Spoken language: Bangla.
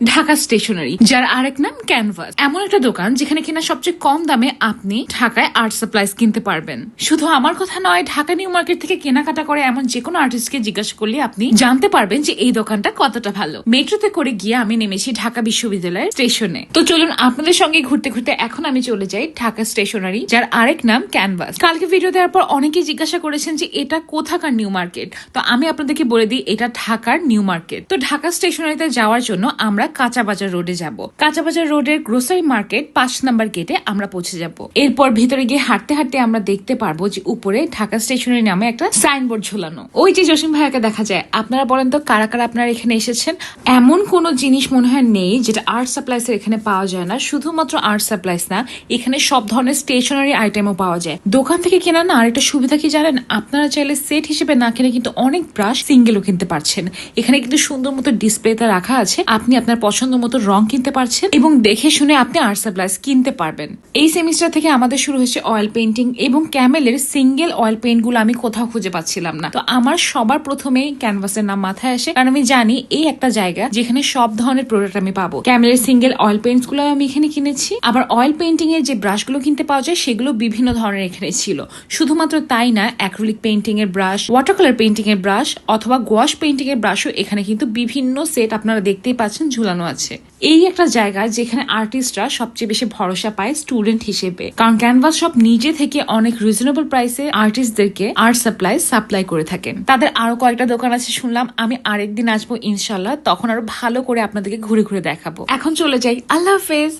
ঢাকা স্টেশনারি, যার আরেক নাম ক্যানভাস। এমন একটা দোকান যেখানে কিনা সবচেয়ে কম দামে আপনি ঢাকায় আর্ট সাপ্লাইজ কিনতে পারবেন। শুধু আমার কথা নয়, ঢাকা নিউ মার্কেট থেকে কেনাকাটা করে এমন যে কোনো আর্টিস্টকে জিজ্ঞাসা করলে আপনি জানতে পারবেন যে এই দোকানটা কতটা ভালো। মেট্রোতে করে গিয়ে আমি নেমেছি ঢাকা বিশ্ববিদ্যালয়ের স্টেশনে। তো চলুন আপনাদের সঙ্গে ঘুরতে ঘুরতে এখন আমি চলে যাই ঢাকা স্টেশনারি, যার আরেক নাম ক্যানভাস। কালকে ভিডিও দেওয়ার পর অনেকেই জিজ্ঞাসা করেছেন যে এটা কোথাকার নিউ মার্কেট? তো আমি আপনাদেরকে বলে দিই, এটা ঢাকার নিউ মার্কেট। তো ঢাকা স্টেশনারিতে যাওয়ার জন্য আমরা কাঁচা বাজার রোডে যাব। কাঁচা বাজার রোডের গ্রোসারি মার্কেট পাঁচ নাম্বার গেটে আমরা পৌঁছে যাব। এরপর ভিতরে গিয়ে হাঁটতে হাঁটতে আমরা দেখতে পারব যে উপরে ঢাকা স্টেশনারি নামে একটা সাইনবোর্ড ঝোলানো। ওই যে জসিম ভাইয়াকে দেখা যায়, আপনারা বলেন তো কারা কারা আপনারা এখানে এসেছেন? এমন কোনো জিনিস মনে হয় নেই যেটা আর্ট সাপ্লাইস এর এখানে পাওয়া যায় না। শুধুমাত্র আর্ট সাপ্লাইস না, এখানে সব ধরনের স্টেশনারি আইটেমও পাওয়া যায়। দোকান থেকে কেনা না, আরেকটা সুবিধা কি জানেন? আপনারা চাইলে সেট হিসেবে না কিনে কিন্তু অনেক ব্রাশ সিঙ্গেলও কিনতে পারছেন। এখানে কিন্তু সুন্দর মতো ডিসপ্লেতে রাখা আছে। আপনি আপনার পছন্দ মতো রং কিনতে পারছেন এবং দেখে শুনে আপনি আর্ট সাপ্লাইস কিনতে পারবেন। এই সেমিস্টার থেকে আমাদের শুরু হয়েছে অয়েল পেন্টিং এবং ক্যামেলের সিঙ্গেল অয়েল পেন্টগুলো আমি কোথাও খুঁজে পাচ্ছিলাম না। তো আমার সবার প্রথমেই ক্যানভাসের নাম মাথায় আসে। কারণ আমি জানি এই একটা জায়গা যেখানে সব ধরনের প্রোডাক্ট আমি পাবো। ক্যামেলের সিঙ্গেল অয়েল পেন্টসগুলো আমি এখানে কিনেছি। আবার অয়েল পেন্টিং এর যে ব্রাশগুলো কিনতে পাওয়া যায়, সেগুলো বিভিন্ন ধরনের এখানে ছিল। শুধুমাত্র তাই না অ্যাক্রিলিক পেন্টিং এর ব্রাশ ওয়াটার কালার পেন্টিং এর ব্রাশ অথবা গোয়াশ পেন্টিং এর ব্রাশও এখানে কিন্তু বিভিন্ন সেট আপনারা দেখতেই পাচ্ছেন ঝুলানো আছে। এই একটা জায়গা যেখানে আর্টিস্টরা সবচেয়ে বেশি ভরসা পায় স্টুডেন্ট হিসেবে। কারণ ক্যানভাস সব নিজে থেকে অনেক রিজনেবল প্রাইসে আর্টিস্টদেরকে আর্ট সাপ্লাই সাপ্লাই করে থাকেন। তাদের আরও কয়েকটা দোকান আছে, শুনলাম আমি আরেকদিন আসব ইনশাল্লাহ তখন আরও ভালো করে আপনাদেরকে ঘুরে ঘুরে দেখাবো। এখন চলে যাই, আল্লাহ হাফেজ!